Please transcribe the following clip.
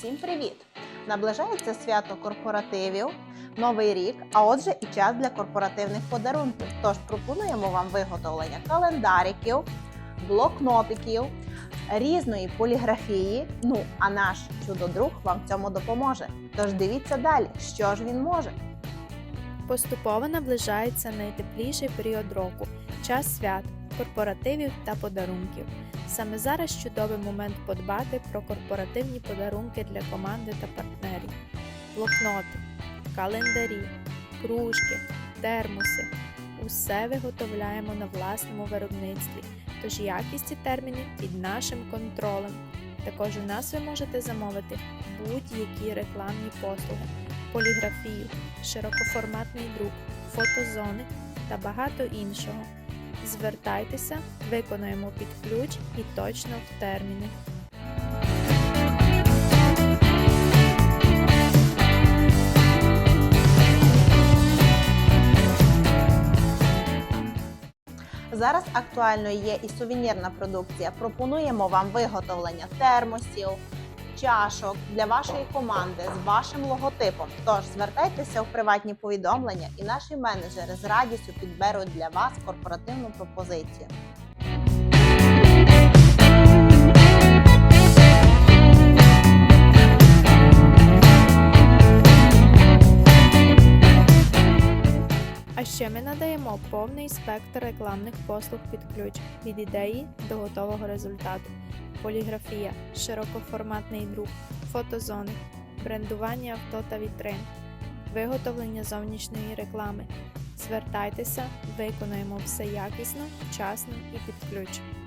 Всім привіт! Наближається свято корпоративів, новий рік, а отже, і час для корпоративних подарунків. Тож пропонуємо вам виготовлення календариків, блокнотиків, різної поліграфії. Ну а наш чудодруг вам в цьому допоможе. Тож дивіться далі, що ж він може. Поступово наближається найтепліший період року час свят, корпоративів та подарунків. Саме зараз чудовий момент подбати про корпоративні подарунки для команди та партнерів. Блокноти, календарі, кружки, термоси. Усе виготовляємо на власному виробництві, тож якість і терміни під нашим контролем. Також у нас ви можете замовити будь-які рекламні послуги, поліграфію, широкоформатний друк, фотозони та багато іншого. Звертайтеся, виконуємо під ключ і точно в терміни. Зараз актуальною є і сувенірна продукція. Пропонуємо вам виготовлення термосів, чашок для вашої команди з вашим логотипом. Тож звертайтеся в приватні повідомлення, і наші менеджери з радістю підберуть для вас корпоративну пропозицію. А ще ми надаємо повний спектр рекламних послуг під ключ від ідеї до готового результату: поліграфія, широкоформатний друк, фотозони, брендування авто та вітрин, виготовлення зовнішньої реклами. Звертайтеся, виконуємо все якісно, вчасно і під.